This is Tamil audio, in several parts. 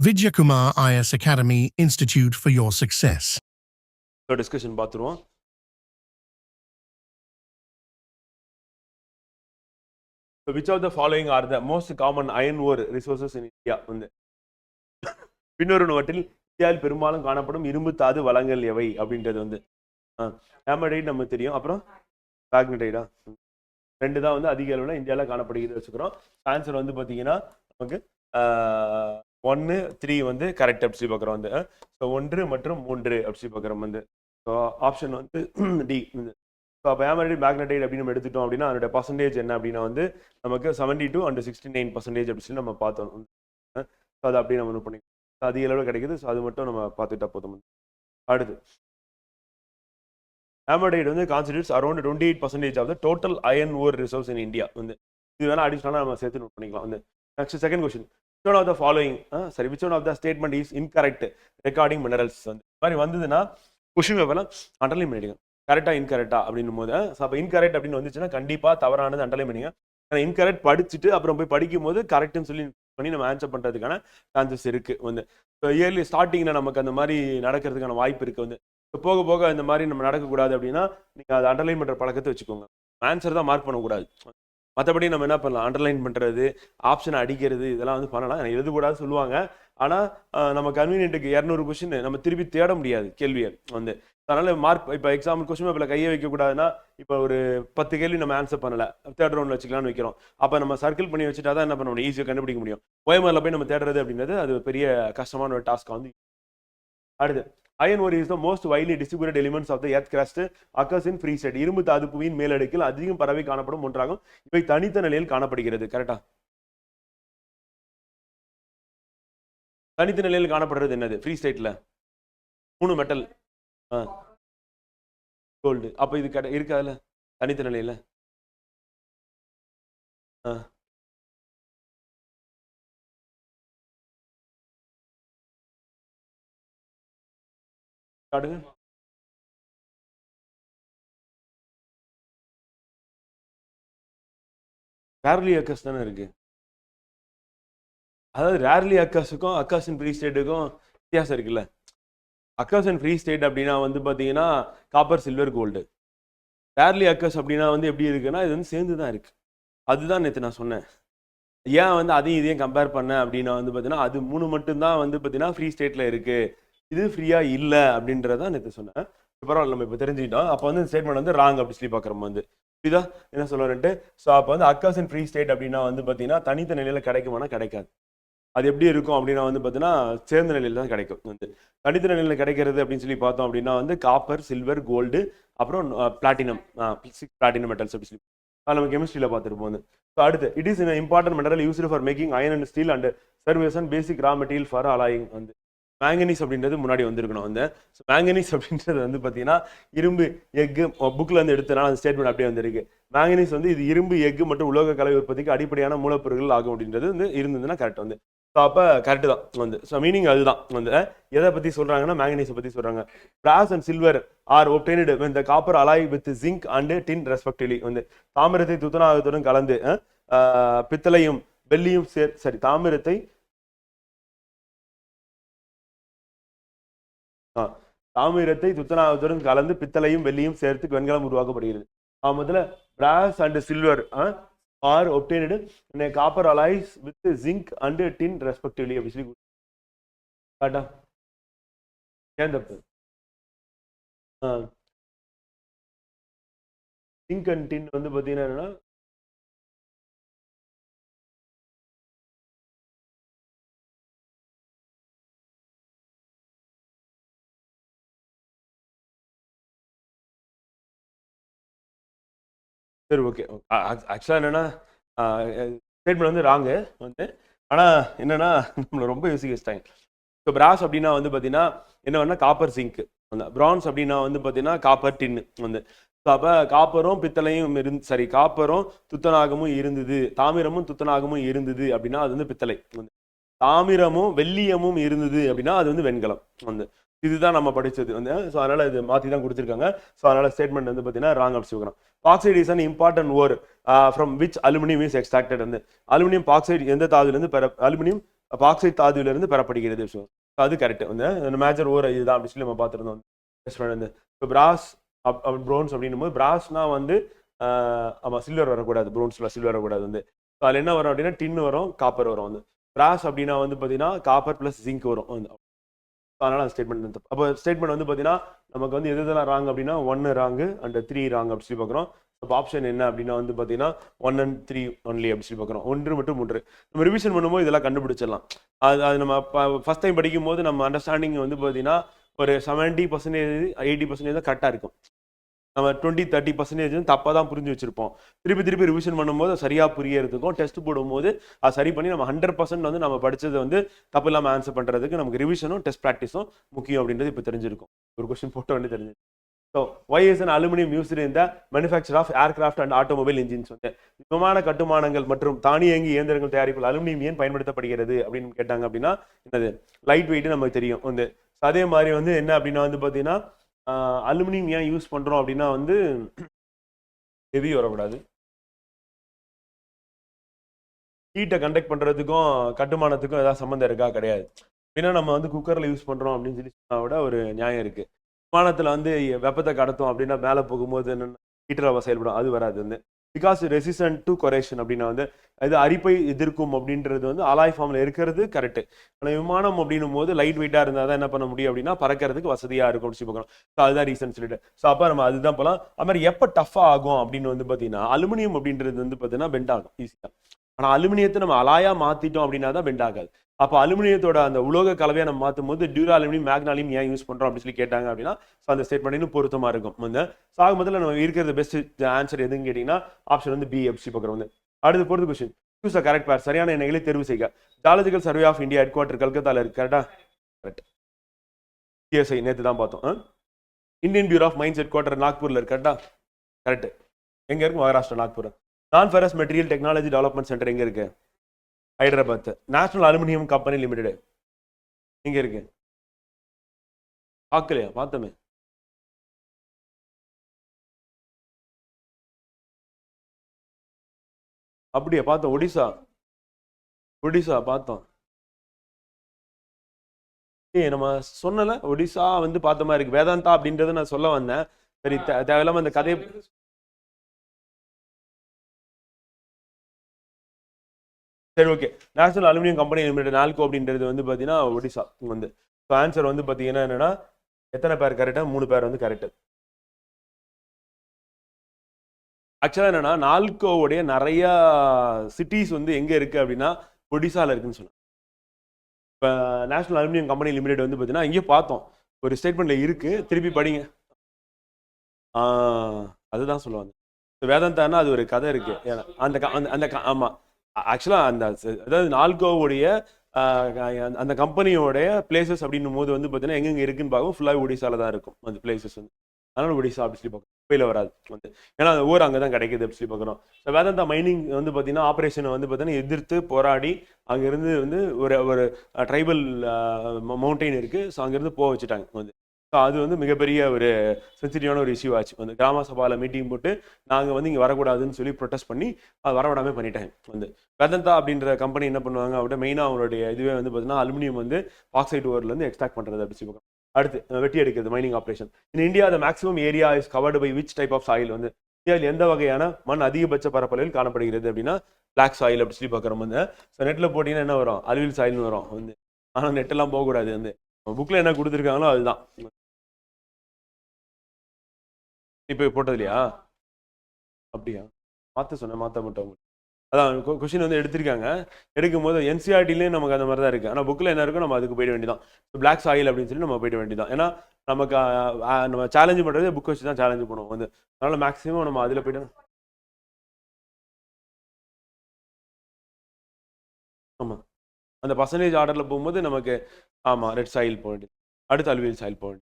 Vidyakumar IS Academy Institute for your success. Discussion பார்த்துருவோம் So which of the following are the most common iron ore resources in India? வந்து. நோட்டில் இந்தியாவில் பெரும்பாலும் காணப்படும் இரும்பு தாது வளங்கள் எவை? அப்படின்றது வந்து. ஹேமடைட் நமக்கு தெரியும். அப்புறம் மேக்னடைடா ரெண்டு தான் வந்து அதிக அளவில் இந்தியாவில் காணப்படுகிறது வச்சுக்கிறோம். ஆன்சர் வந்து பார்த்தீங்கன்னா நமக்கு ஒன்று த்ரீ வந்து கரெக்ட் அப்படி சொல்லி பார்க்குறோம் வந்து ஸோ ஒன்று மற்றும் மூன்று அப்படி சொல்லி பார்க்குறோம் வந்து. ஸோ ஆப்ஷன் வந்து டி ஸோ அப்போ ஹேமரைட் மேக்னடைட் அப்படின்னு நம்ம எடுத்துட்டோம் அப்படின்னா அதோட பர்சன்டேஜ் என்ன அப்படின்னா வந்து நமக்கு seventy two and sixty nine percentage அப்படி சொல்லி நம்ம பார்த்தோம். ஸோ அதை அப்படியே நம்ம பண்ணி அதிக அளவில் கிடைக்குது? ஸோ அது மட்டும் நம்ம பார்த்துட்டா போதும். அடுத்து. ஆமடைட் வந்து constitutes around twenty eight percentage of the total iron ore reserves in India வந்து. இது வேணால் அடிஷனலாக நம்ம சேர்த்து நோட் பண்ணிக்கலாம் வந்து. Next second question one of the following சரி which one of the statement is incorrect regarding minerals வந்து. இந்த மாதிரி வந்ததுன்னா கொஷின் பேப்பர்லாம் அண்டர்லைன் பண்ணிடுங்க. கரெக்டா இன்கரெக்டா அப்படின்னும் போது ஸோ அப்போ இன்கரெக்ட் அப்படின்னு வந்துச்சுன்னா கண்டிப்பாக தவறானது அண்டர்லைன் பண்ணிங்க ஆனால் இன்கரெக்ட் படிச்சுட்டு அப்புறம் போய் படிக்கும் போது கரெக்ட்னு சொல்லி பண்ணி நம்ம ஆன்சர் பண்ணுறதுக்கான சான்சஸ் இருக்குது வந்து. இப்போ இயர்லி ஸ்டார்டிங்கில் நமக்கு அந்த மாதிரி நடக்கிறதுக்கான வாய்ப்பு இருக்குது வந்து. இப்போ போக போக இந்த மாதிரி நம்ம நடக்கக்கூடாது அப்படின்னா நீங்கள் அதை அண்டர்லைன் பண்ணுற பழக்கத்தை வச்சுக்கோங்க. ஆன்சர் தான் மார்க் பண்ணக்கூடாது. மற்றபடி நம்ம என்ன பண்ணலாம்? அண்டர்லைன் பண்ணுறது ஆப்ஷனை அடிக்கிறது இதெல்லாம் வந்து பண்ணலாம். எனக்கு எழுதக்கூடாது சொல்லுவாங்க. ஆனால் நம்ம கன்வீனியன்ட்டுக்கு இரநூறு கொஷின் நம்ம திருப்பி தேட முடியாது கேள்வியை வந்து. அதனால் மார்க் இப்போ எக்ஸாம்பிள் கொஸ்டின் பேப்பரில் கையை வைக்கக்கூடாதுன்னா இப்போ ஒரு பத்து கேள்வி நம்ம ஆன்சர் பண்ணலை. தேர்ட் ரவுண்டில் வச்சுக்கலாம்னு வைக்கிறோம். அப்போ நம்ம சர்க்கிள் பண்ணி வச்சுட்டா தான் என்ன பண்ண முடியும்? ஈஸியாக கண்டுபிடிக்க முடியும். ஓயமரில் போய் நம்ம தேடுறது அப்படின்றது அது பெரிய கஷ்டமான ஒரு டாஸ்க் வந்து அடுத்து அயன் ஒரு is the most widely distributed elements of the earth crust occurs in free state இரும்பு தாது புவியின் மேலடுக்கில் அதிகம் பறவை காணப்படும் ஒன்றாகும். இவை தனித்த நிலையில் காணப்படுகிறது. கரெக்டா தனித்த நிலையில் காணப்படுறது என்னது? ஃப்ரீ ஸ்டேட்ல மூணு மெட்டல் கோல்டு அப்போ இது கடை இருக்காதுல்ல தனித்த நிலையில. ஆ. காட்டுங்க ரேர்லி அக்கஸ் தானே இருக்கு. அதாவது ரேர்லி அக்காஸுக்கும் அக்காஸின் ஃப்ரீ ஸ்டேட்டுக்கும் வித்தியாசம் இருக்குல்ல. அக்காஸ் அண்ட் ஃப்ரீ ஸ்டேட் அப்படின்னா வந்து பார்த்தீங்கன்னா copper silver gold rarely occurs அப்படின்னா வந்து எப்படி இருக்குன்னா இது வந்து சேர்ந்து தான் இருக்கு. அதுதான் நேற்று நான் சொன்னேன். ஏன் வந்து அதையும் இதையும் கம்பேர் பண்ணேன் அப்படின்னா வந்து பார்த்தீங்கன்னா அது மூணு மட்டும்தான் வந்து பார்த்தீங்கன்னா ஃப்ரீ ஸ்டேட்டில் இருக்குது இது ஃப்ரீயா இல்லை அப்படின்றத நேற்று சொன்னேன். பரவாயில்ல நம்ம இப்போ தெரிஞ்சுக்கிட்டோம். அப்போ வந்து ஸ்டேட்மெண்ட் வந்து ராங் அப்படி சொல்லி பார்க்குறோம் வந்து. புரியுதா? என்ன சொல்லுறேன்ட்டு ஸோ அப்போ வந்து அக்காஸ் அண்ட் ஃப்ரீ ஸ்டேட் அப்படின்னா வந்து பார்த்தீங்கன்னா தனித்த நிலையில் கிடைக்குமானா கிடைக்காது. அது எப்படி இருக்கும் அப்படின்னா வந்து பார்த்தீங்கன்னா சேர்ந்த நிலையில் தான் கிடைக்கும். வந்து தனித்த நிலையில் கிடைக்கிறது அப்படின்னு சொல்லி பார்த்தோம் அப்படின்னா வந்து காப்பர் சில்வர் கோல்டு அப்புறம் பிளாட்டினம் சிக்ஸ் பிளாட்டினம் மெட்டல்ஸ் அப்படி சொல்லி. அது நம்ம கெமிஸ்ட்ரியில் பார்த்துருப்போம் வந்து. ஸோ அடுத்து it is important metal used for making iron and steel and service and basic raw material for alloying வந்து. மேங்கனீஸ் அப்படின்றது முன்னாடி வந்திருக்கணும். வந்து ஸோ மேங்கனீஸ் அப்படின்றது வந்து பார்த்தீங்கன்னா இரும்பு எஃகு புக்கில் வந்து எடுத்தனால அந்த ஸ்டேட்மெண்ட் அப்படியே வந்திருக்கு. மேங்கனீஸ் வந்து இது இரும்பு எஃகு மற்றும் உலோக கலை உற்பத்திக்கு அடிப்படையான மூலப்பொருட்கள் ஆகும் அப்படின்றது வந்து இருந்ததுன்னா கரெக்ட் வந்து. ஸோ அப்போ கரெக்டு தான் வந்து. ஸோ மீனிங் அதுதான் வந்து. எதை பற்றி சொல்கிறாங்கன்னா மேங்கனீஸை பற்றி சொல்கிறாங்க brass and silver are obtained இந்த copper alloy with zinc and tin respectively வந்து. தாமிரத்தை துத்தநாகத்துடன் கலந்து பித்தளையும் வெள்ளியும் சேர் சரி தாமிரத்தை தாமிரத்தை துத்தநாகத்துடன் கலந்து பித்தளையும் வெள்ளியும் சேர்த்து வெண்கலம் உருவாக்கப்படுகிறது. முதல்ல brass and silver are obtained copper alloys with zinc and tin respectively அப்படி சொல்லி காட்டா? ஏன் தப்பு? ஜிங்க் அண்ட் டின் வந்து பார்த்தீங்கன்னா என்னன்னா சரி ஓகே ஆக்சுவலாக என்னென்னா ஸ்டேட்மெண்ட் வந்து ராங்கு வந்து. ஆனால் என்னென்னா நம்மளை ரொம்ப யோசிக்க வச்சிட்டாங்க. இப்போ பிராஸ் அப்படின்னா வந்து பார்த்தீங்கன்னா என்ன வேணால் காப்பர் சிங்க் அந்த ப்ரான்ஸ் அப்படின்னா வந்து பார்த்தீங்கன்னா காப்பர் டின்னு வந்து. ஸோ அப்போ காப்பரும் பித்தளையும் இருந்து சரி காப்பரும் துத்தநாகமும் இருந்தது. தாமிரமும் துத்தநாகமும் இருந்தது அப்படின்னா அது வந்து பித்தளை வந்து. தாமிரமும் வெள்ளியமும் இருந்தது அப்படின்னா அது வந்து வெண்கலம் வந்து. இதுதான் நம்ம படித்தது வந்து ஸோ அதனால் இது மாற்றி தான் கொடுத்துருக்காங்க. ஸோ அதனால் ஸ்டேட்மெண்ட் வந்து பார்த்தீங்கன்னா ராங் அப்படி சொல்கிறோம் bauxite is an important ore from which aluminium is extracted வந்து. அலுமினியம் பாக்சைட் எந்த தாதுலேருந்து பெற அலுமினியம் பாக்சைட் தாதுவிலிருந்து பெறப்படுகிறது. ஸோ அது கரெக்ட் வந்து மேஜர் ஓர் இதுதான் அப்படி சொல்லி நம்ம பார்த்துருந்தோம் Test இப்போ பிராஸ் அப் ப்ரோன்ஸ் அப்படின்னும் போது பிராஸ்னா வந்து ஆமாம் சில்வர் வரக்கூடாது. ப்ரோன்ஸில் சில்வர் வரக்கூடாது வந்து. அதில் என்ன வரும் அப்படின்னா டின் வரும் காப்பர் வரும் வந்து. பிராஸ் அப்படின்னா வந்து பார்த்தீங்கன்னா காப்பர் ப்ளஸ் ஜிங்க் வரும். வந்து அதனால் அந்த ஸ்டேட்மெண்ட் அப்போ ஸ்டேட்மெண்ட் வந்து பார்த்தீங்கன்னா நமக்கு வந்து எது எதெல்லாம் ராங் அப்படின்னா ஒன்று ராங்கு அண்ட் த்ரீ ராங் அப்படி சொல்லி பார்க்குறோம் அப்போ ஆப்ஷன் என்ன அப்படின்னா வந்து பார்த்தீங்கன்னா ஒன் அண்ட் த்ரீ ஒன்லி அப்படி சொல்லி பார்க்குறோம் ஒன்று மற்றும் மூன்று. நம்ம ரிவிஷன் பண்ணும்போது இதெல்லாம் கண்டுபிடிச்சிடலாம். அது அது நம்ம ஃபஸ்ட் டைம் படிக்கும் போது நம்ம அண்டர்ஸ்டாண்டிங் வந்து பார்த்தீங்கன்னா ஒரு செவன்ட்டி பர்சன்டேஜ் எயிட்டி பர்சன்டேஜ் தான் கரெக்டாக இருக்கும். நம்ம டுவெண்ட்டி தேர்ட்டி பர்சன்டேஜ் தப்பாக தான் புரிஞ்சு வச்சிருப்போம். திருப்பி திருப்பி ரிவிஷன் பண்ணும்போது சரியாக புரியறதுக்கும் டெஸ்ட் போடும்போது அது சரி பண்ணி நம்ம ஹண்ட்ரட் பர்சன்ட் வந்து நம்ம படித்தது வந்து தப்பு இல்லாமல் ஆன்சர் பண்ணுறதுக்கு நமக்கு ரிவிஷனும் டெஸ்ட் ப்ராக்டிஸும் முக்கியம் அப்படின்றது இப்போ தெரிஞ்சிருக்கும். ஒரு கொஸ்டின் போட்டோ வந்து தெரிஞ்சு so why is an aluminium use இந்த manufacture of aircraft and automobile engines வந்து விமான கட்டுமானங்கள் மற்றும் தானியங்கி இயந்திரங்கள் தயாரிப்பில் அலுமினியம் ஏன் பயன்படுத்தப்படுகிறது அப்படின்னு கேட்டாங்க அப்படின்னா என்னது? லைட் வெயிட் நமக்கு தெரியும். வந்து அதே மாதிரி வந்து என்ன அப்படின்னா வந்து பார்த்தீங்கன்னா அலுமினியம் ஏன் யூஸ் பண்ணுறோம் அப்படின்னா வந்து ஹெவி வரக்கூடாது. ஹீட்டை கண்டக்ட் பண்ணுறதுக்கும் கட்டுமானத்துக்கும் ஏதாவது சம்மந்தம் இருக்கா? கிடையாது. ஏன்னா நம்ம வந்து குக்கரில் யூஸ் பண்ணுறோம் அப்படின்னு சொல்லி சொன்னா விட ஒரு நியாயம் இருக்குது விமானத்தில் வந்து வெப்பத்தை கடத்தும் அப்படின்னா மேலே போகும்போது என்னென்ன ஹீட்டராக செயல்படும். அது வராது வந்து. பிகாஸ் ரெசிஸ்டன்ட் டு கொரேஷன் அப்படின்னா வந்து இது அரிப்பை எதிர்க்கும் அப்படின்றது வந்து அலாய் ஃபார்மில் இருக்கிறது கரெக்ட் ஆனால் விமானம் அப்படின்னும் போது லைட் வெயிட்டாக இருந்தால் தான் என்ன பண்ண முடியும் அப்படின்னா பறக்கிறதுக்கு வசதியாக இருக்கும் அப்படின்னு சொல்லி பார்க்கணும். ஸோ அதுதான் ரீசன் சொல்லிட்டு. ஸோ அப்போ நம்ம அதுதான் போகலாம் அது மாதிரி எப்போ டஃப்பாக ஆகும் அப்படின்னு வந்து பார்த்தீங்கன்னா அலுமினியம் அப்படின்றது வந்து பார்த்தீங்கன்னா பெண்ட் ஆகும் ஈஸியாக ஆனால் அலுமினியத்தை நம்ம அலாயா மாற்றிட்டோம் அப்படின்னா தான் பெண்ட் ஆகாது. அப்போ அலுமினியத்தோட அந்த உலோக கலவையை நம்ம மாற்றும் போது டியூரா அலுமினியம் மேக்னாலியம் ஏன் யூஸ் பண்ணுறோம் அப்படின்னு சொல்லி கேட்டாங்க அப்படின்னா ஸோ அந்த ஸ்டேட்மெண்ட் இன்னும் பொருத்தமாக இருக்கும். வந்து ஸோ ஆக முதல்ல நம்ம இருக்கிறது பெஸ்ட் ஆன்சர் எதுன்னு கேட்டிங்கன்னா ஆப்ஷன் வந்து பிஎஃப்சி பக்கம் வந்து. அடுத்து பொறுத்து கொஸ்டின் சூஸ் அ கரெக்ட் பேர் சரியான எண்ணெய்களை தேர்வு செய்க. Geological survey of India head quarter கல்கத்தாவில் இருக்கு கரெக்டா கரெக்ட் சிஎஸ்ஐ நேற்று தான் பார்த்தோம். ஆ? Indian bureau of mines head quarter நாக்பூரில் இருக்கு. கரெக்டா கரெக்ட் எங்கே இருக்கு? Maharashtra Nagpur. Non ferrous material technology development centre எங்க இருக்கு? Hyderabad national aluminium company limited எங்கே இருக்கு? பார்க்கலையா? பார்த்தோமே. அப்படியா? பார்த்தோம். ஒடிசா. ஒடிசா பார்த்தோம். ஏய் நம்ம சொன்னல? ஒடிசா வந்து பார்த்த மாதிரி இருக்கு. வேதாந்தா அப்படின்றத நான் சொல்ல வந்தேன். சரி தேவையில்லாம அந்த கதையை சரி okay national aluminium company limited NALCO அப்படின்றது வந்து பார்த்தீங்கன்னா ஒடிசா. வந்து. ஸோ ஆன்சர் வந்து பார்த்தீங்கன்னா என்னன்னா எத்தனை பேர் கரெக்டாக மூணு பேர் வந்து கரெக்டு ஆக்சுவலாக என்னன்னா நால்கோவுடைய நிறைய சிட்டிஸ் வந்து எங்கே இருக்குது அப்படின்னா ஒடிசால இருக்குன்னு சொன்னேன் இப்போ நேஷனல் அலுமினியம் கம்பெனி லிமிடெட் வந்து பார்த்தீங்கன்னா இங்கே பார்த்தோம். ஒரு ஸ்டேட்மெண்ட்டில் இருக்குது திருப்பி படிங்க. அதுதான் சொல்லுவாங்க வேதாந்தானா அது ஒரு கதை இருக்கு. ஏன்னா, அந்த அந்த அந்த க- ஆக்சுவலாக அந்த அதாவது நால்கோவுடைய அந்த கம்பெனியோடைய பிளேசஸ் அப்படின்னும் போது வந்து பார்த்தீங்கன்னா எங்கெங்க இருக்குன்னு பார்க்கும் ஃபுல்லாக ஒடிசால தான் இருக்கும். அந்த பிளேசஸ் வந்து. அதனால ஒடிசா அப்படி சொல்லி பார்க்கணும் வராது. வந்து. ஏன்னா அந்த ஊர் அங்கே தான் கிடைக்குது அப்படி சொல்லி பார்க்குறோம் ஸோ வேதாந்தா மைனிங் வந்து பார்த்தீங்கன்னா ஆப்ரேஷனை வந்து பார்த்தீங்கன்னா எதிர்த்து போராடி அங்கேருந்து வந்து ஒரு ஒரு ட்ரைபல் மவுண்டெயின் இருக்குது ஸோ அங்கேருந்து போக வச்சுட்டாங்க. வந்து. ஸோ அது வந்து மிகப்பெரிய ஒரு சென்சிட்டிவான ஒரு இஷ்யூ ஆச்சு. வந்து கிராம சபாவில் மீட்டிங் போட்டு நாங்கள் வந்து இங்கே வரக்கூடாதுன்னு சொல்லி ப்ரொட்டஸ்ட் பண்ணி அது வரவிடாமல் பண்ணிட்டாங்க. வந்து வேதந்தா அப்படின்ற கம்பெனி என்ன பண்ணுவாங்க அப்படின்னா மெயினாக அவங்களுடைய இதுவே வந்து பார்த்தீங்கன்னா அலுமினியம் வந்து பாக்சைட் ஓர்லேருந்து எக்ஸ்ட்ராக்ட் பண்ணுறது அப்படி சொல்லி அடுத்து வெட்டி எடுக்கிறது mining operation in India the maximum area is covered by which type of soil வந்து இந்தியாவில் எந்த வகையான மண் அதிகபட்ச பரப்பளவில் காணப்படுகிறது அப்படின்னா பிளாக் சாயில் அப்படி சொல்லி பார்க்குறோம் வந்து. ஸோ நெட்டில் போட்டிங்கன்னா என்ன வரும்? அலுவில் சாயில்னு வரும். வந்து ஆனால் நெட்டெல்லாம் போகக்கூடாது. வந்து புக்கில் என்ன கொடுத்துருக்காங்களோ அதுதான். இப்போ போட்டது இல்லையா அப்படியா? மாற்ற சொன்னேன் மாற்ற மாட்டோம் அதான் கொஷின் வந்து எடுத்திருக்காங்க. எடுக்கும் போது என்சிஆர்டிலேயும் நமக்கு அந்த மாதிரி தான் இருக்குது ஆனால் புக்கில் என்ன இருக்கோ நம்ம அதுக்கு போயிட வேண்டியதான் பிளாக் சாயில் அப்படின்னு சொல்லி நம்ம போயிட வேண்டியதான் ஏன்னா நமக்கு நம்ம சேலஞ்சு பண்ணுறது புக் வச்சு தான் சேலஞ்சு பண்ணுவோம். வந்து அதனால மேக்ஸிமம் நம்ம அதில் போயிட்டு ஆமாம் அந்த பர்சன்டேஜ் ஆர்டரில் போகும்போது நமக்கு ஆமாம் ரெட் சாயில் போக வேண்டியது. அடுத்து அலுவியல் சாயில் போக வேண்டியது.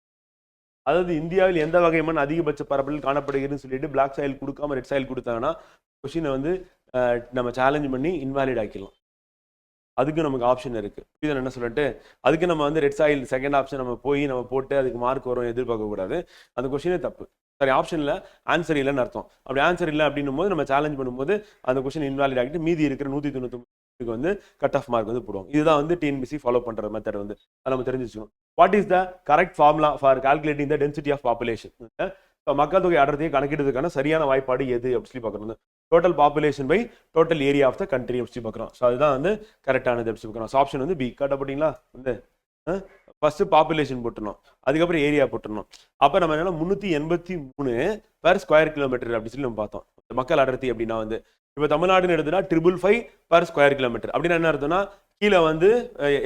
அதாவது இந்தியாவில் எந்த வகை மண் அதிகபட்ச பரப்பில் காணப்படுகிறதுன்னு சொல்லிட்டு பிளாக் சாயில் கொடுக்காம ரெட் சாயில் கொடுத்தாங்கன்னா கொஷினை வந்து நம்ம சேலஞ்ச் பண்ணி இன்வாலிட் ஆக்கிடலாம். அதுக்கு நமக்கு ஆப்ஷன் இருக்குது இதை என்ன சொல்லிட்டு அதுக்கு நம்ம வந்து ரெட் சாயில் செகண்ட் ஆப்ஷன் நம்ம போய் நம்ம போட்டு அதுக்கு மார்க் வரும் எதிர்பார்க்கக்கூடாது அந்த கொஷினே தப்பு. சரி ஆப்ஷனில் ஆன்சர் இல்லைன்னு அர்த்தம். அப்படி ஆன்சர் இல்லை அப்படின்னும் போது நம்ம சேலஞ்ச் பண்ணும்போது அந்த கொஷின் இன்வாலிட் ஆகிட்டு மீதி இருக்கிற நூற்றி தொண்ணூற்றி இதுக்கு வந்து கட் ஆஃப் மார்க் வந்து போடுவாங்க. இதுதான் வந்து டிஎன்பிசி ஃபாலோ பண்ணுற மெத்தட் வந்து. அதை நம்ம தெரிஞ்சு வச்சுக்கணும் what is the correct formula for calculating the density of population இப்போ மக்கள் தொகை அடர்த்தியை கணக்கிடுறதுக்கான சரியான வாய்ப்பாடு எது அப்படின்னு சொல்லி பார்க்குறோம். Total population by total area of the country அப்படி பார்க்குறோம். ஸோ அதுதான் வந்து கரெக்டானது அப்படி பார்க்குறோம். ஸோ ஆப்ஷன் வந்து பி கரெக்டாக போட்டிங்களா? வந்து ஃபர்ஸ்ட் பாப்புலேஷன் போட்டுருணும் அதுக்கப்புறம் ஏரியா போட்டுருணும் அப்போ நம்ம என்னன்னா முந்நூற்றி எண்பத்தி மூணு பர் ஸ்கொயர் கிலோமீட்டர் அப்படின்னு சொல்லி நம்ம பார்த்தோம். மக்கள் அடர்த்தி அப்படின்னா வந்து இப்போ தமிழ்நாடுன்னு எடுத்துனா triple five per square kilometre அப்படின்னு என்ன அர்த்தம்னா கீழே வந்து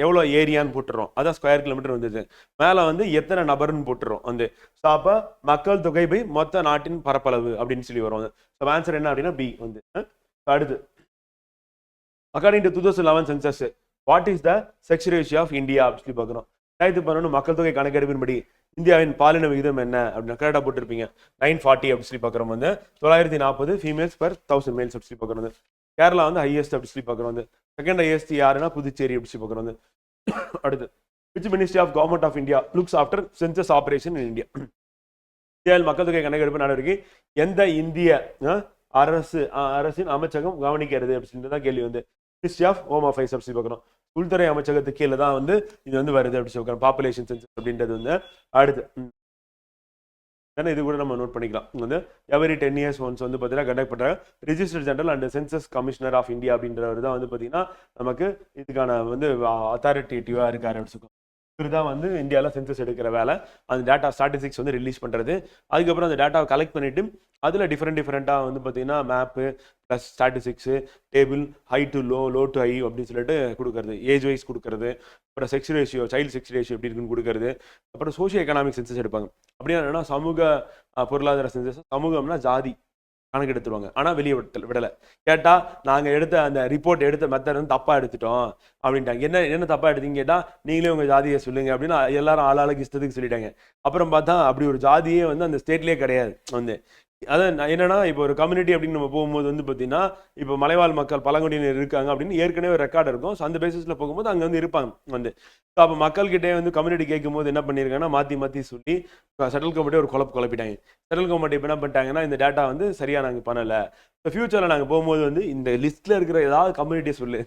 எவ்வளோ ஏரியான்னு போட்டுறோம். அதான் ஸ்கொயர் கிலோமீட்டர் வந்துச்சு. மேலே வந்து எத்தனை நபர்னு போட்டுறோம். வந்து ஸோ அப்போ மக்கள் தொகை பை மொத்த நாட்டின் பரப்பளவு அப்படின்னு சொல்லி வரும். ஸோ ஆன்சர் என்ன அப்படின்னா பி வந்து அடுத்து. According to two thousand eleven census what is the sex ratio of India அப்படின்னு சொல்லி பார்க்குறோம் ரெண்டாயிரத்தி பதினொன்று மக்கள் தொகை கணக்கெடுப்பின்படி இந்தியாவின் பாலின விகிதம் என்ன அப்படின்னு கரெக்டாக போட்டிருப்பீங்க. நைன் ஃபார்ட்டி அப்படி சொல்லி பார்க்குறோம் வந்து தொள்ளாயிரத்தி நாற்பது ஃபீமேல்ஸ் பர் தௌசண்ட் மேல்ஸ் அப்படி சொல்லி பார்க்குறது கேரளா வந்து ஹையஸ்ட் அப்படி சொல்லி பார்க்குறோம் வந்து செகண்ட் ஹையஸ்ட் யாருன்னா புதுச்சேரி அப்படி சொல்லி பார்க்குறோம் வந்து அடுத்து which ministry of government of India looks after census operation in India இந்தியாவில் மக்கள் தொகை கணக்கெடுப்பு நடவடிக்கை எந்த இந்திய அரசு அரசின் அமைச்சகம் கவனிக்கிறது அப்படின்றது தான் கேள்வி வந்து மினிஸ்ட்ரி ஆஃப் ஹோம் அஃபேர்ஸ் அப்படி சொல்லி பார்க்குறோம். உள்துறை அமைச்சகத்துக்கு கீழே தான் வந்து இது வந்து வருது அப்படி சொல்லி பாப்புலேஷன் சென்சஸ் அப்படின்றது வந்து அடுத்து ம். ஏன்னா இது கூட நம்ம நோட் பண்ணிக்கலாம். வந்து எவரி டென் இயர்ஸ் ஒன்ஸ் வந்து பார்த்தீங்கன்னா கண்டக்ட் பண்ணுறாங்க registrar general and census commissioner of India அப்படின்றவர் தான் வந்து பார்த்தீங்கன்னா நமக்கு இதுக்கான வந்து அத்தாரிட்டேட்டிவாக இருக்கார் அப்படின்னு சொல்லி தான் வந்து இந்தியாவில் சென்சஸ் எடுக்கிற வேலை. அந்த டேட்டா ஸ்டாட்டிஸ்டிக்ஸ் வந்து ரிலீஸ் பண்ணுறது அதுக்கப்புறம் அந்த டேட்டாவை கலெக்ட் பண்ணிவிட்டு அதில் டிஃப்ரெண்ட் டிஃப்ரெண்ட்டாக வந்து பார்த்தீங்கன்னா map plus statistics table high to low low to high அப்படின்னு சொல்லிட்டு கொடுக்கறது. ஏஜ் வைஸ் கொடுக்குறது. அப்புறம் sex ratio child sex ratio எப்படி இருக்குன்னு கொடுக்கறது. அப்புறம் சோஷியோ எக்கனாமிக் சென்சஸ் எடுப்பாங்க. அப்படின்னா என்னன்னா சமூக பொருளாதார சென்சஸ் சமூகம்னா ஜாதி. கணக்கு எடுத்துருவாங்க ஆனால் வெளியே விடல விடலை. கேட்டால் நாங்கள் எடுத்த அந்த ரிப்போர்ட் எடுத்த மெத்தட் வந்து தப்பாக எடுத்துட்டோம். அப்படின்ட்டாங்க. என்ன என்ன தப்பாக எடுத்தீங்க கேட்டால் நீங்களே உங்கள் ஜாதியை சொல்லுங்க. அப்படின்னு எல்லாரும் ஆளாளுக்கு இஷ்டத்துக்கு சொல்லிட்டாங்க. அப்புறம் பார்த்தா அப்படி ஒரு ஜாதியே வந்து அந்த ஸ்டேட்லேயே கிடையாது. வந்து அதான் நான் என்னன்னா இப்போ ஒரு கம்யூனிட்டி அப்படின்னு நம்ம போகும்போது வந்து பார்த்தீங்கன்னா இப்போ மலைவாழ் மக்கள் பழங்குடியினர் இருக்காங்க அப்படின்னு ஏற்கனவே ஒரு ரெக்கார்டு இருக்கும். ஸோ அந்த பேசிஸில் போகும்போது அங்கே வந்து இருப்பாங்க வந்து. ஸோ அப்போ மக்கள்கிட்டே வந்து கம்யூனிட்டி கேட்கும்போது என்ன பண்ணியிருக்காங்கன்னா மாற்றி மாற்றி சொல்லி செட்டில் கமிட்டி ஒரு குழப்ப குழப்பிட்டாங்க. செட்டில் கமிட்டி இப்போ என்ன பண்ணிட்டாங்கன்னா இந்த டேட்டா வந்து சரியாக நாங்கள் பண்ணலை. இப்போ ஃபியூச்சரில் நாங்கள் போகும்போது வந்து இந்த லிஸ்ட்டில் இருக்கிற ஏதாவது கம்யூனிட்டியை சொல்லு.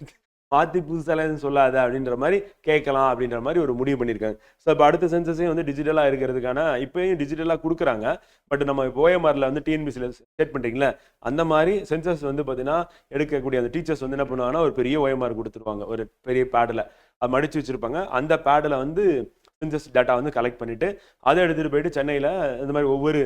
மாற்றி புதுசாலாம் எதுவும் சொல்லாத அப்படின்ற மாதிரி கேட்கலாம் அப்படின்ற மாதிரி ஒரு முடிவு பண்ணியிருக்காங்க. ஸோ இப்போ அடுத்த சென்சஸையும் வந்து டிஜிட்டலாக இருக்கிறதுக்கான இப்போயும் டிஜிட்டலாக கொடுக்குறாங்க. பட் நம்ம இப்போ ஓஎம்ஆரில் வந்து டிஎன்பிசியில் செட் பண்ணுறீங்களே அந்த மாதிரி சென்சஸ் வந்து பார்த்தீங்கன்னா எடுக்கக்கூடிய அந்த டீச்சர்ஸ் வந்து என்ன பண்ணுவாங்கன்னா ஒரு பெரிய ஓஎம்ஆர் கொடுத்துருவாங்க. ஒரு பெரிய பேடில் அது மடித்து வச்சுருப்பாங்க. அந்த பேடில் வந்து சென்சஸ் டேட்டா வந்து கலெக்ட் பண்ணிவிட்டு அதை எடுத்துகிட்டு போயிட்டு சென்னையில் இந்த மாதிரி ஒவ்வொரு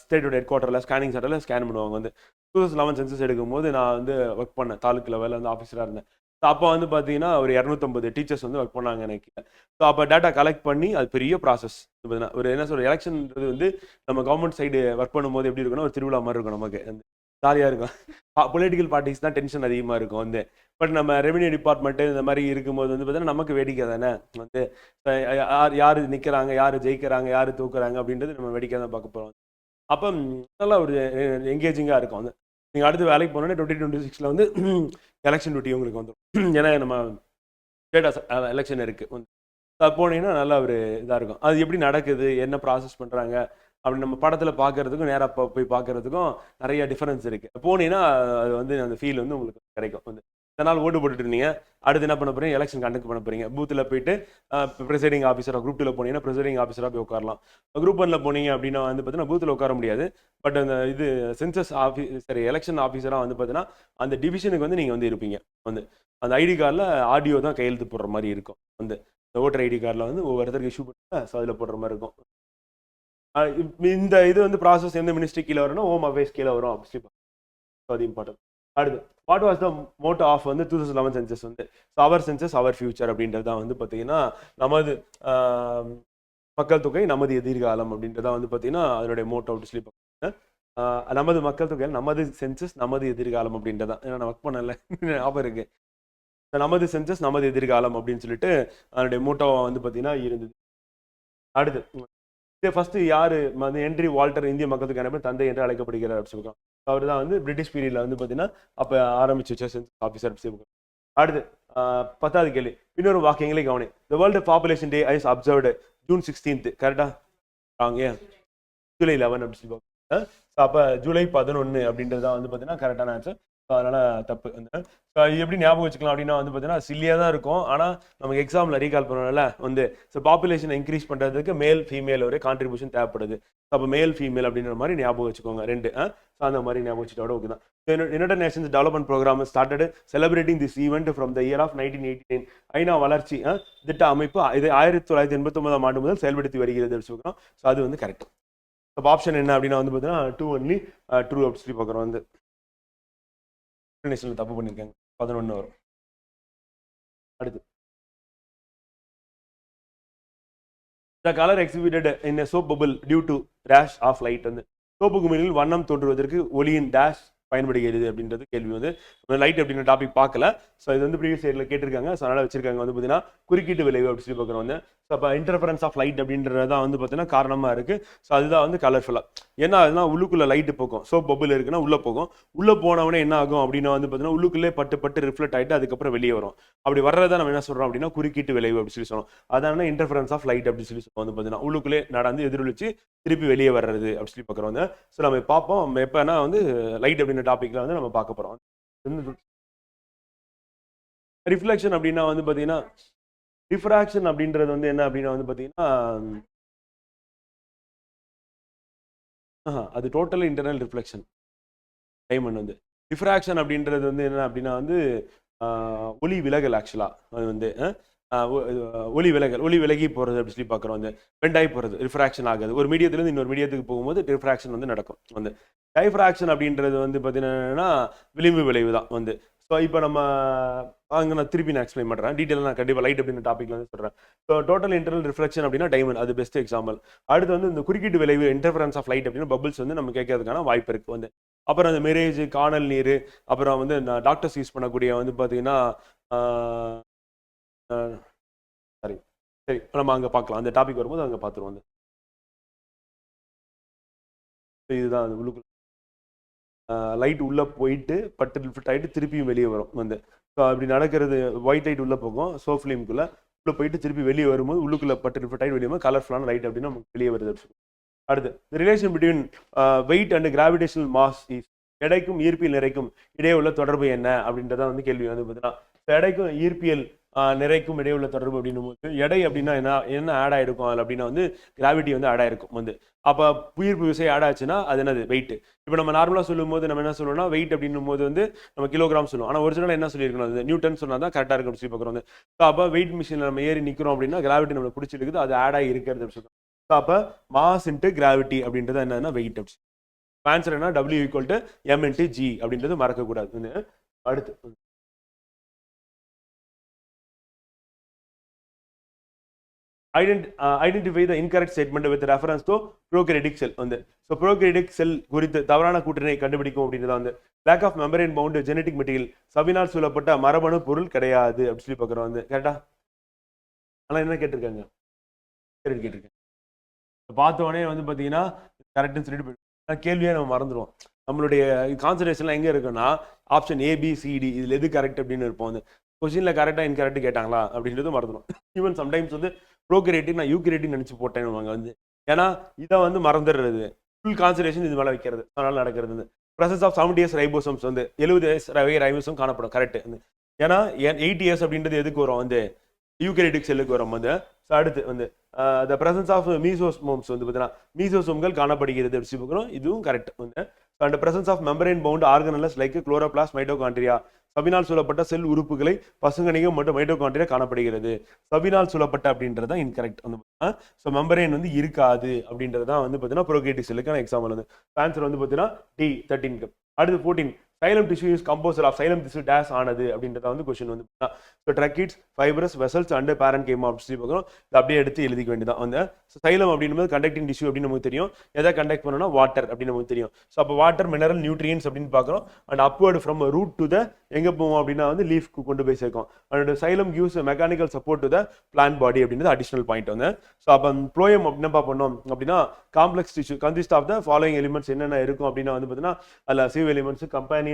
ஸ்டேட்டோட ஹெட் குவார்ட்டரில் ஸ்கேனிங் சென்டரில் ஸ்கேன் பண்ணுவாங்க வந்து. டூ தௌசண்ட் லெவன் சென்சஸ் எடுக்கும்போது நான் வந்து ஒர்க் பண்ணேன். தாலுக்கு லெவலில் வந்து ஆஃபீஸராக இருந்தேன். ஸோ அப்போ வந்து பார்த்தீங்கன்னா ஒரு இரநூத்தம்பது டீச்சர்ஸ் வந்து ஒர்க் பண்ணாங்க எனக்கு. ஸோ அப்போ டேட்டா கலெக்ட் பண்ணி அது பெரிய ப்ராசஸ் ஒரு என்ன சொல்ற எலெக்ஷன்ன்றது வந்து நம்ம கவர்மெண்ட் சைடு ஒர்க் பண்ணும்போது எப்படி இருக்குன்னா ஒரு திருவிழா மாதிரி இருக்கும் நமக்கு. ஜாலியாக இருக்கும். பொலிட்டிக்கல் பார்ட்டிஸ் தான் டென்ஷன் அதிகமாக இருக்கும் வந்து. பட் நம்ம ரெவன்யூ டிபார்ட்மெண்ட்டு இந்த மாதிரி இருக்கும்போது வந்து பார்த்தீங்கன்னா நமக்கு வேடிக்கை தானே? வந்து யார் யார் நிற்கிறாங்க யார் ஜெயிக்கிறாங்க யார் தூக்குறாங்க அப்படின்றது நம்ம வேடிக்கை தான் பார்க்க போகிறோம் அப்போ நல்லா ஒரு என்கேஜிங்காக இருக்கும். வந்து நீங்கள் அடுத்து வேலைக்கு போனோன்னே டுவெண்ட்டி டுவெண்ட்டி சிக்ஸில் வந்து எலெக்ஷன் டியூட்டி உங்களுக்கு வந்துடும் ஏன்னா நம்ம ஸ்டேட் எலெக்ஷன் இருக்குது வந்து அது போனீங்கன்னா நல்லா ஒரு இதாக இருக்கும். அது எப்படி நடக்குது? என்ன ப்ராசஸ் பண்ணுறாங்க அப்படி நம்ம படத்தில் பார்க்கறதுக்கும் நேராக போய் பார்க்கறதுக்கும் நிறைய டிஃபரன்ஸ் இருக்குது போனீங்கன்னா அது வந்து அந்த ஃபீல் வந்து உங்களுக்கு கிடைக்கும். வந்து இத்தனை நாள் ஓட்டு போட்டுட்டு இருந்தீங்க. அடுத்து என்ன பண்ண போறீங்க? எலெக்ஷன் கண்டக்ட் பண்ண போறீங்க. பூத்தில் போயிட்டு ப்ரெசைடிங் ஆஃபீஸராக குரூப் டூவில் போனீங்கன்னா ப்ரெசைடிங் ஆஃபீஸராக போய் உட்காரலாம். குரூப் ஒன்ல போனீங்க அப்படின்னா வந்து பார்த்தீங்கன்னா பூத்தில் உட்கார முடியாது. பட் அந்த இது சென்சஸ் ஆஃபீஸ் சரி எலெக்ஷன் ஆஃபீஸராக வந்து பார்த்தீங்கன்னா அந்த டிவிஷனுக்கு வந்து நீங்கள் வந்து இருப்பீங்க. வந்து அந்த ஐடி கார்டில் ஆடியோ தான் கையெழுத்து போடுற மாதிரி இருக்கும். வந்து இந்த ஓட்டர் ஐடி கார்டில் வந்து ஒவ்வொருத்தருக்கு இஷ்யூ பண்ணி ஸோ அதில் போடுற மாதிரி இருக்கும். இந்த இது வந்து ப்ராசஸ் எந்த மினிஸ்ட்ரி கீழே வரும்னா ஹோம் அஃபேர்ஸ் கீழே வரும். அப்படி சொல்லி அது இம்பார்ட்டன்ட் அடுத்து what was the motto of வந்து டூ தௌசண்ட் லெவன் சென்சஸ் வந்து so our census our future அப்படின்றது தான் வந்து பார்த்தீங்கன்னா நமது மக்கள் தொகை நமது எதிர்காலம் அப்படின்றதா வந்து பார்த்தீங்கன்னா அதனுடைய மோட்டோ அப்படி சொல்லி நமது மக்கள் தொகை நமது சென்சஸ் நமது எதிர்காலம் அப்படின்றதான் ஏன்னா நான் ஒர்க் பண்ணல ஞாபகம் இருக்கு. நமது சென்சஸ் நமது எதிர்காலம் அப்படின்னு சொல்லிட்டு அதனுடைய மோட்டோ வந்து பார்த்தீங்கன்னா இருந்தது. அடுத்து இது ஃபர்ஸ்ட் யாரு வந்து ஹென்றி வால்டர் இந்திய மக்களுக்கு தொகை தந்தை என்று அழைக்கப்படுகிறார் அப்படின்னு சொல்லுவாங்க அவர் தான் வந்து பிரிட்டிஷ் பீரியடில் வந்து பார்த்தீங்கன்னா அப்போ ஆரம்பிச்சு வச்ச சென்சஸ் ஆஃபீஸர் அப்படி அடுத்து ஆஹ், பத்தாவது கேள்வி. இன்னொரு வாக்கியங்களே கவனி the world population day is observed June sixteenth கரெக்டா ராங் ஏன் ஜூலை லெவன் அப்படி சொல்லி அப்போ ஜூலை பதினொன்று அப்படின்றது தான் வந்து பார்த்தீங்கன்னா கரெக்டான ஆன்சர் ஸோ அதனால தப்பு. அந்த ஸோ இது எப்படி ஞாபகம் வச்சுக்கலாம் அப்படின்னா வந்து பார்த்தீங்கன்னா சில்லியாக தான் இருக்கும். ஆனால் நமக்கு எக்ஸாமில் ரீகால் பண்ணல வந்து ஸோ பாப்புலேஷனை இன்க்ரீஸ் பண்ணுறதுக்கு மேல் ஃபீமேல் ஒரு கான்ட்ரிபியூஷன் தேவைப்படுது. அப்போ மேல் ஃபீமேல் அப்படின்ற மாதிரி ஞாபகம் வச்சுக்கோங்க. ரெண்டு ஸோ அந்த மாதிரி ஞாபகம் வச்சுட்டோட ஓகே தான். United Nations development programme started celebrating this event from the year of nineteen eighty nine ஐநா வளர்ச்சி திட்ட அமைப்பு இது ஆயிரத்தி தொள்ளாயிரத்தி எண்பத்தி ஒன்பதாம் ஆண்டு முதல் செயல்படுத்தி வருகிறது வச்சுக்கிறோம் ஸோ அது வந்து கரெக்ட் அப்போ ஆப்ஷன் என்ன அப்படின்னா வந்து பார்த்தீங்கன்னா டூ ஒன்லி ட்ரூ அப்படி சொல்லி பார்க்குறோம் வந்து. இன்டர்நேஷனல் தப்பு பண்ணியிருக்காங்க பதினொன்று வரும். அடுத்து. The colour exhibited in soap bubble due to dash of light வந்து சோப்பு குமிழில் வண்ணம் தோன்றுவதற்கு ஒளியின் டேஷ் பயன்படுகிறது அப்படின்றது கேள்வி வந்து. லைட் அப்படின்ற டாபிக் பார்க்கல. ஸோ இது வந்து ப்ரீவியஸ் சைடில் கேட்டிருக்காங்க. ஸோ அதனால் வச்சிருக்காங்க. வந்து பார்த்தீங்கன்னா குறுக்கீட்டு விளைவு அப்படின்னு சொல்லி பார்க்குறோம் வந்து. ஸோ அப்போ இன்டர்ஃபரன்ஸ் ஆஃப் லைட் அப்படின்றது தான் வந்து பார்த்தீங்கன்னா காரணமாக இருக்குது ஸோ அதுதான் வந்து கலர்ஃபுல்லாக ஏன்னா அதுதான் உள்ளுக்குள்ளே லைட்டு போகும். ஸோ பபுள் இருக்குன்னா உள்ளே போகும். உள்ளே போனவொடனே என்ன ஆகும் அப்படின்னா வந்து பார்த்தீங்கன்னா உள்ளுக்குள்ளே பட்டு பட்டு ரிஃப்ளெக்ட் ஆகிட்டு அதுக்கப்புறம் வெளியே வரும். அப்படி வர்றதை நம்ம என்ன சொல்கிறோம் அப்படின்னா குறுக்கீட்டு விளைவு அப்படின்னு சொல்லி சொன்னோம் அதான இன்டர்ஃபரன்ஸ் ஆஃப் லைட் அப்படின்னு சொல்லி சொல்லுவோம் வந்து பார்த்தீங்கன்னா உள்ளுக்குள்ளே நடந்து எதிரொலிச்சு திருப்பி வெளியே வர்றது அப்படின்னு சொல்லி பார்க்குறோம் வந்து. ஸோ நம்ம பார்ப்போம் எப்போனா வந்து லைட் அப்படின்ற டாப்பிக்கில் வந்து நம்ம பார்க்க போகிறோம் ரிஃப்ளெக்ஷன் அப்படின்னா வந்து பார்த்தீங்கன்னா ரிஃப்ராக்ஷன் அப்படின்றது வந்து என்ன அப்படின்னா வந்து பார்த்தீங்கன்னா அது டோட்டல் இன்டர்னல் ரிஃப்ளெக்ஷன் டைமண்ட் வந்து. ரிஃப்ராக்ஷன் அப்படின்றது வந்து என்ன அப்படின்னா வந்து ஒளி விலகல் ஆக்சுவலாக அது வந்து ஆஹ், ஒளி விலகல் ஒளி விலகி போகிறது அப்படி சொல்லி பார்க்குறோம் வந்து. பெண்டாகி போகிறது ரிஃப்ராக்ஷன் ஆகுது. ஒரு மீடியத்துலேருந்து இன்னொரு மீடியத்துக்கு போகும்போது ரிஃப்ராக்ஷன் வந்து நடக்கும். வந்து டைஃப்ராக்ஷன் அப்படின்றது வந்து பார்த்தீங்கன்னா விளிம்பு விளைவு தான் வந்து. ஸோ இப்போ நம்ம அங்கே நான் திருப்பி நான் எக்ஸ்பிளைன் பண்ணுறேன் டீட்டெயில் நான் கண்டிப்பாக லைட் அப்படின்ற டாப்பிக்ல வந்து சொல்கிறேன் ஸோ டோட்டல் இன்டர்னல் ரிஃப்ளெக்ஷன் அப்படின்னா டைமண்ட் அது பெஸ்ட் எக்ஸாம்பிள் அடுத்து வந்து இந்த குறுக்கீட்டு விளைவு இன்டர்ஃபரன்ஸ் ஆஃப் லைட் அப்படின்னு பபிள்ஸ் வந்து நம்ம கேட்கறதுக்கான வாய்ப்பு இருக்குது வந்து. அப்புறம் அந்த மெரேஜ் காணல் நீர் அப்புறம் வந்து டாக்டர்ஸ் யூஸ் பண்ணக்கூடிய வந்து பார்த்தீங்கன்னா சரி சரி இப்போ நம்ம அங்கே பார்க்கலாம். அந்த டாபிக் வரும்போது அங்கே பார்த்துருவோம் வந்து. இதுதான் அது உள்ளுக்குள்ள லைட் உள்ளே போயிட்டு பட்டு லிஃப்ட் ஆகிட்டு திருப்பியும் வெளியே வரும் வந்து. ஸோ அப்படி நடக்கிறது ஒயிட் லைட் உள்ளே போகும் சோ ஃபிலிம்குள்ளே உள்ளே போயிட்டு திருப்பி வெளியே வரும்போது உள்ளுக்குள்ளே பட்டு லிஃப்ட் ஆகிட்டு வெளியே வரும் கலர்ஃபுல்லான லைட் அப்படின்னு நமக்கு வெளியே வருது அடுத்து relation between weight and gravitational mass is எடைக்கும் ஈர்ப்பியல் நிறைக்கும் இடையே உள்ள தொடர்பு என்ன அப்படின்றத வந்து கேள்வி வந்து பார்த்தீங்கன்னா. எடைக்கும் ஈர்ப்பியல் நிறைக்கும் இடையே உள்ள தொடர்பு அப்படின்னும் போது எடை அப்படின்னா என்ன என்ன ஆட் ஆயிருக்கும் அதில் அப்படின்னா வந்து கிராவிட்டி வந்து ஆட் ஆயிருக்கும் வந்து. அப்போ புயிர்ப்பு விசை ஆட் ஆச்சுன்னா அது என்னது? வெயிட் இப்போ நம்ம நார்மலாக சொல்லும்போது நம்ம என்ன சொல்லுவோம்னா வெயிட் அப்படின்னும் போது வந்து நம்ம கிலோகிராம் சொல்லுவோம். ஆனால் ஒரிஜினல் என்ன சொல்லியிருக்கணும் அது நியூட்டன் சொன்னால் தான் கரெக்டாக இருக்கும் சொல்லி பார்க்குறோம் வந்து. ஸோ அப்போ வெயிட் மிஷினில் நம்ம ஏறி நிற்கிறோம் அப்படின்னா கிராவிட்டி நம்மளை பிடிச்சிருக்குது அது ஆட் ஆகி இருக்கிறது அப்படின்னு சொல்லுவோம் ஸோ அப்போ மாஸ் இன்ட்டு கிராவிட்டி அப்படின்றது என்னன்னா வெயிட் அப்படின்னு ஆன்சர் என்ன W equal to M into G அப்படின்றது மறக்கக்கூடாது அடுத்து. Ident identify the incorrect statement with reference to prokaryotic cell வந்து. ஸோ ப்ரோக்ரெடிக் செல் குறித்து தவறான கூற்றினை கண்டுபிடிக்கும் அப்படின்றத வந்து. Lack of membrane bound genetic material சவினால் சூழப்பட்ட மரபணு பொருள் கிடையாது அப்படின்னு சொல்லி பார்க்குறோம் வந்து. கரெக்டா ஆனால் என்ன கேட்டிருக்காங்க? சரி கேட்டிருக்கேன். பார்த்தோடனே வந்து பார்த்தீங்கன்னா கரெக்ட்னு சொல்லிட்டு போயிடும். கேள்வியே நம்ம மறந்துடுவோம் நம்மளுடைய கான்சன்ட்ரேஷன்லாம் எங்கே இருக்குன்னா ஆப்ஷன் ஏபிசிடி இதில் எது கரெக்ட் அப்படின்னு இருப்போம் வந்து. கொஸ்டினில் கரெக்டாக இன்கரெக்ட் கேட்டாங்களா அப்படின்றது மறந்துடும் ஈவன் சம்டைம்ஸ் வந்து ப்ரோக்ரேட்டிங் நான் யூக்ரேட்டிங் நினச்சி போட்டேன்னு வந்து ஏன்னா இதை வந்து மறந்துடுறது. ஃபுல் கான்சன்ட்ரேஷன் இது மேலே வைக்கிறது. அதனால் நடக்கிறது. Presence of seventy years ribosomes வந்து எழுபது இயர்ஸ் ரவை ரைபோசம் காணப்படும். கரெக்ட் வந்து ஏன்னா எயிட் இயர்ஸ் அப்படின்றது எதுக்கு வரும்? வந்து யூகரிட்டிக் செல்லுக்கு வரும். வந்து ஸோ அடுத்து வந்து த பிரசன்ஸ் ஆஃப் மீசோஸ்மோம்ஸ் வந்து பார்த்தீங்கன்னா மீசோசோம்கள் காணப்படுகிறது அப்படி பார்க்குறோம். இதுவும் கரெக்ட் வந்து and presence of membrane bound organelles like chloroplast mitochondria சபினால் சூழப்பட்ட செல் உறுப்புகளை பசுங்கணிகம் மற்றும் மைட்டோகாண்ட்ரியா காணப்படுகிறது. சபினால் சூழப்பட்ட அப்படின்றது தான் இன்கரெக்ட் வந்து ஸோ மெம்பரேன் வந்து இருக்காது அப்படின்றது தான் வந்து பார்த்தீங்கன்னா ப்ரோகேட்டிக் செல்லுக்கான எக்ஸாம்பிள் வந்து. ஆன்சர் வந்து பார்த்தீங்கன்னா டி தேர்ட்டீன்க்கு அடுத்து fourteen xylem tissue is composer of xylem tissue days ஆனது அப்படின்றத வந்து கொஸ்டின் வந்து so tracheids fibrous vessels and parenchyma அப்படின்னு சொல்லி பார்க்குறோம் அப்படியே எடுத்து எழுதிக்க வேண்டியதான் வந்து ஸோ சைலம் அப்படின்னும் கண்டக்டிங் டிஷ்யூ அப்படின்னு நமக்கு தெரியும். எதை கண்டக்ட் பண்ணணும்னா வாட்டர் அப்படின்னு நமக்கு தெரியும். ஸோ அப்போ வாட்டர் மினரல் நியூட்ரியன்ஸ் அப்படின்னு பார்க்குறோம் and upward from root to the எங்கே போவோம் அப்படின்னா வந்து லீஃப்க்கு கொண்டு போய் சேர்க்கும். And xylem gives mechanical support to the plant body அப்படின்றது அடிஷனல் பாயிண்ட் வந்து. ஸோ அப்போ ப்ளோயம் என்னப்பா பண்ணோம் அப்படின்னா complex tissue consist of the following elements என்னென்ன இருக்கும் அப்படின்னா வந்து பார்த்தீங்கன்னா அதில் sieve elements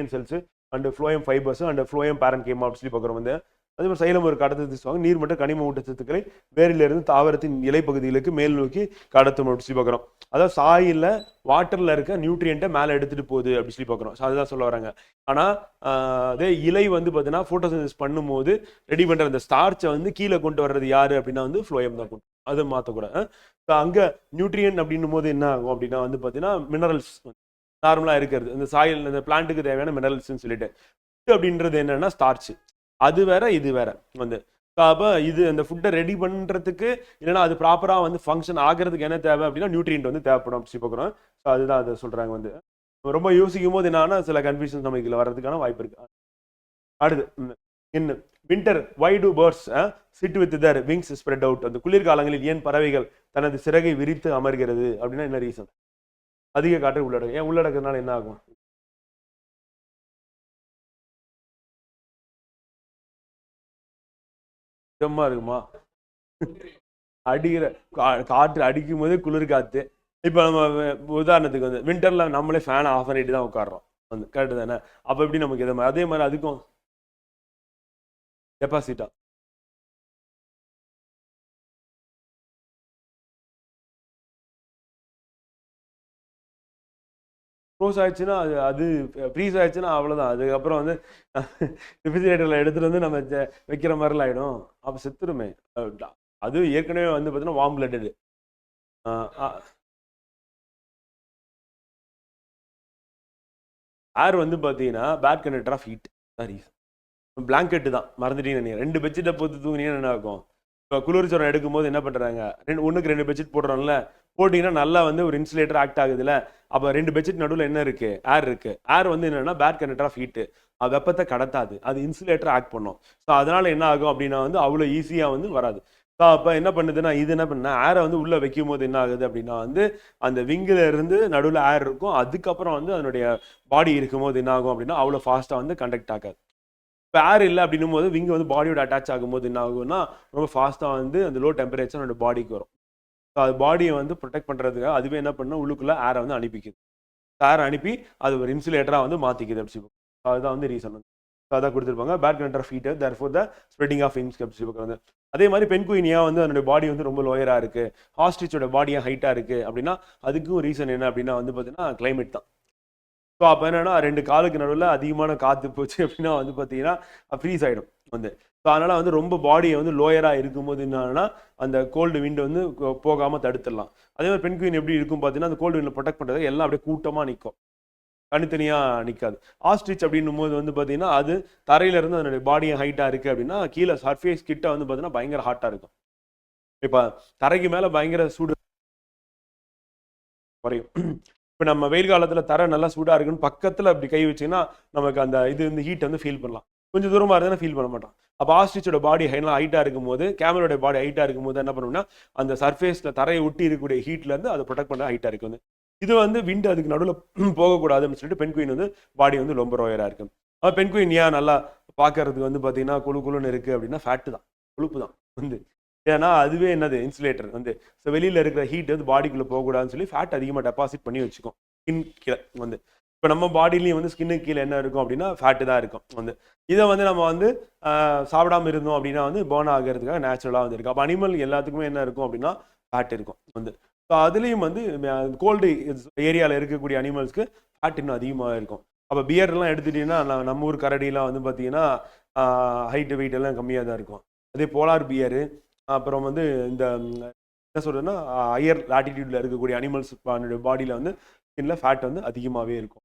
companion cells and phloem fibres and phloem parenchyma அப்படின்னு சொல்லி பார்க்குறோம் வந்து. அதே மாதிரி சைலம் ஒரு கடத்து சொல்லுவாங்க நீர் மற்றும் கனிம ஊட்டச்சத்துக்களை வேரிலிருந்து தாவரத்தின் இலை பகுதிகளுக்கு மேல் நோக்கி கடத்தும் அப்படின்னு சொல்லி பார்க்குறோம். அதாவது சாயில் வாட்டர்ல இருக்க நியூட்ரியண்ட்டை மேலே எடுத்துட்டு போகுது அப்படின்னு சொல்லி பார்க்குறோம். ஸோ அதுதான் சொல்ல வராங்க ஆனால் அதே இலை வந்து பார்த்தீங்கன்னா ஃபோட்டோசிந்தசிஸ் பண்ணும்போது ரெடி பண்ணுற அந்த ஸ்டார்ச்சை வந்து கீழே கொண்டு வர்றது யாரு அப்படின்னா வந்து ஃப்ளோயம் தான் கொண்டு அதை மாற்றக்கூடாது ஸோ அங்கே நியூட்ரியன் அப்படின்னும் போது என்ன ஆகும் அப்படின்னா வந்து பார்த்தீங்கன்னா மினரல்ஸ் நார்மலாக இருக்கிறது. இந்த சாயில் இந்த பிளான்ட்டுக்கு தேவையான மினரல்ஸ்னு சொல்லிட்டு. ஃபுட் அப்படின்றது என்னன்னா ஸ்டார்ச் அது வேற இது வேற. வந்து அப்போ இது அந்த ஃபுட்டை ரெடி பண்ணுறதுக்கு இல்லைன்னா அது ப்ராப்பராக வந்து ஃபங்க்ஷன் ஆகிறதுக்கு என்ன தேவை அப்படின்னா நியூட்ரியன்ட் வந்து தேவைப்படும். அப்படி பார்க்குறோம். ஸோ அதுதான் அதை சொல்கிறாங்க வந்து. ரொம்ப யோசிக்கும் போது என்னன்னா சில கன்ஃபியூஷன் நமக்கு இதில் வர்றதுக்கான வாய்ப்பு இருக்கு. அடுத்து என்ன winter why do birds sit with their wings spread out அந்த குளிர்காலங்களில் ஏன் பறவைகள் தனது சிறகை விரித்து அமர்கிறது? அப்படின்னா என்ன ரீசன் அதிக காற்று உள்ளடக்கும். ஏன் உள்ளடக்கிறதுனால என்ன ஆகும்? சுத்தமாக இருக்குமா? அடிக்கிற கா- காற்று அடிக்கும் போதே குளிர் காற்று இப்போ நம்ம உதாரணத்துக்கு வந்து வின்டர்ல நம்மளே ஃபேனை ஆஃப் பண்ணிட்டு தான் உட்காடுறோம் வந்து கரெக்டு தானே? அப்போ எப்படி நமக்கு இதை மாதிரி அதே மாதிரி அதுக்கும் டெபாசிட்டா க்ளோஸ் ஆயிடுச்சுன்னா அது அது ஃப்ரீஸ் ஆயிடுச்சுன்னா அவ்வளோதான் அதுக்கப்புறம் வந்து ரெஃப்ரிஜிரேட்டரில் எடுத்துகிட்டு வந்து நம்ம வைக்கிற மாதிரிலாம் ஆகிடும் அப்போ செத்துருமே. அது ஏற்கனவே வந்து பார்த்தீங்கன்னா வார்ம் பிளட்டடு ஏர் வந்து பார்த்தீங்கன்னா bad conductor of heat sorry blanket தான். மறந்துட்டீங்க நீங்கள் ரெண்டு பெட்ஷீட்டை போட்டு தூங்கினீங்கன்னா என்ன ஆகும்? இப்போ குளிர்ச்சரம் எடுக்கும்போது என்ன பண்ணுறாங்க ரெண்டு ஒன்றுக்கு ரெண்டு பெட்ஷீட் போடுறோம்ல. போட்டிங்கன்னா நல்லா வந்து ஒரு இன்சுலேட்டர் ஆக்ட் ஆகுதுல்ல அப்போ ரெண்டு பெட்ஷீட் நடுவில் என்ன இருக்குது ஏர் இருக்குது ஏர் வந்து என்னென்னா பேட் கண்டக்டர் ஆஃப் ஹீட்டு அது வெப்பத்தை கடத்தாது. அது இன்சுலேட்டர் ஆக்ட் பண்ணும். ஸோ அதனால் என்ன ஆகும் அப்படின்னா வந்து அவ்வளோ ஈஸியாக வந்து வராது. ஸோ அப்போ என்ன பண்ணுதுன்னா இது என்ன பண்ண ஏரை வந்து உள்ளே வைக்கும் போது என்ன ஆகுது அப்படின்னா வந்து அந்த விங்கில் இருந்து நடுவில் ஏர் இருக்கும். அதுக்கப்புறம் வந்து அதனுடைய பாடி இருக்கும்போது என்ன ஆகும் அப்படின்னா அவ்வளோ ஃபாஸ்ட்டாக வந்து கண்டக்ட் ஆகாது. இப்போ ஏர் இல்லை அப்படின்னும் போது விங்கு வந்து பாடியோட அட்டாச் ஆகும்போது என்ன ஆகும்னா ரொம்ப ஃபாஸ்ட்டாக வந்து அந்த லோ டெம்பரேச்சர் அதோட பாடிக்கு வரும். அது பாடியை வந்து ப்ரொடெக்ட் பண்ணுறதுக்காக அதுவே என்ன பண்ணால் உள்ளுக்குள்ளே ஏரை வந்து அனுப்பிக்குது. ஏரை அனுப்பி அது ஒரு இன்சுலேட்டராக வந்து மாற்றிக்குது அப்படி அதுதான் வந்து ரீசன் வந்து. அதான் கொடுத்துருப்பாங்க. Bad conductor feather there for the spreading of இன்ஸ் அப்படி வந்து. அதே மாதிரி பெண் குயினியாக வந்து அதனுடைய பாடி வந்து ரொம்ப லோயராக இருக்குது ஹாஸ்டிச்சோட பாடியாக ஹைட்டாக இருக்குது அப்படின்னா அதுக்கும் ரீசன் என்ன அப்படின்னா வந்து பார்த்தீங்கன்னா கிளைமேட் தான். ஸோ அப்போ என்னன்னா ரெண்டு காலுக்கு நடுவில் அதிகமான காற்று போச்சு அப்படின்னா வந்து பார்த்தீங்கன்னா ஃப்ரீஸ் ஆகிடும் வந்து. ஸோ அதனால் வந்து ரொம்ப பாடியை வந்து லோயராக இருக்கும்போது என்னன்னா அந்த கோல்டு விண்டு வந்து போகாமல் தடுத்துடலாம். அதே மாதிரி பெண்குயின் எப்படி இருக்கும் பார்த்தீங்கன்னா அந்த கோல்டு விண்டில் ப்ரொடெக்ட் பண்ணுறது எல்லாம் அப்படியே கூட்டமாக நிற்கும் தனித்தனியாக நிற்காது ஆஸ்ட்ரிச் அப்படின்னும் போது வந்து பார்த்தீங்கன்னா அது தரையிலேருந்து அதனுடைய பாடியும் ஹைட்டாக இருக்குது அப்படின்னா கீழே சர்ஃபேஸ் கிட்ட வந்து பார்த்தீங்கன்னா பயங்கர ஹாட்டாக இருக்கும். இப்போ தரைக்கு மேலே பயங்கர சூடு குறையும். இப்போ நம்ம வெயில் காலத்தில் தரை நல்லா சூடாக இருக்குன்னு பக்கத்தில் அப்படி கை வச்சிங்கன்னா நமக்கு அந்த இது வந்து ஹீட் வந்து ஃபீல் பண்ணலாம். கொஞ்சம் தூரமாக இருந்தால் ஃபீல் பண்ண மாட்டோம். அப்போ ஆஸ்ட்ரிச்சோட பாடி ஹைலாம் ஹைட்டாக இருக்கும் போது கேமரோட பாடி ஹைட்டாக இருக்கும் போது என்ன பண்ணுவோம்னா அந்த சர்ஃபேஸில் தரையை ஒட்டி இருக்கக்கூடிய ஹீட்லேருந்து அதை ப்ரொடெக்ட் பண்ண ஹைட்டாக இருக்கு வந்து. இது வந்து விண்டு அதுக்கு நடுவில் போகக்கூடாதுன்னு சொல்லிட்டு பெண் குயின் வந்து பாடி வந்து ரொம்ப ரோயராக இருக்கும் ஆனால் பெண் குயின் ஏன் நல்லா பார்க்கறதுக்கு வந்து பார்த்தீங்கன்னா குழு குழுன்னு இருக்குது அப்படின்னா ஃபேட்டு தான் கொழுப்பு தான் வந்து. ஏன்னா அதுவே என்னது இன்சுலேட்டர் வந்து. ஸோ வெளியில் இருக்கிற ஹீட் வந்து பாடிக்குள்ளே போகக்கூடாதுன்னு சொல்லி ஃபேட் அதிகமாக டெபாசிட் பண்ணி வச்சுக்கும். ஸ்கின் கீழே வந்து. இப்போ நம்ம பாடிலையும் வந்து ஸ்கின்னுக்கு கீழே என்ன இருக்கும் அப்படின்னா ஃபேட்டு தான் இருக்கும். வந்து இதை வந்து நம்ம வந்து சாப்பிடாமல் சாப்பிடாம இருந்தோம் அப்படின்னா வந்து பேர்ன் ஆகிறதுக்காக நேச்சுரலாக வந்து இருக்கும் அப்போ அனிமல் எல்லாத்துக்குமே என்ன இருக்கும் அப்படின்னா ஃபேட் இருக்கும். வந்து ஸோ அதுலேயும் வந்து கோல்டு ஏரியாவில் இருக்கக்கூடிய அனிமல்ஸ்க்கு ஃபேட் இன்னும் அதிகமாக இருக்கும். அப்போ பியர்லாம் எடுத்துட்டீங்கன்னா நம்ம- ஊர் கரடிலாம் வந்து பார்த்தீங்கன்னா ஹைட்டு வெயிட் எல்லாம் கம்மியாக தான் இருக்கும். அதே போலார் பியரு அப்புறம் வந்து இந்த என்ன சொல்கிறதுன்னா ஹையர் லாட்டிடியூடில் இருக்கக்கூடிய அனிமல்ஸ் பாடியில் வந்து ஸ்கின்ல ஃபேட் வந்து அதிகமாகவே இருக்கும்.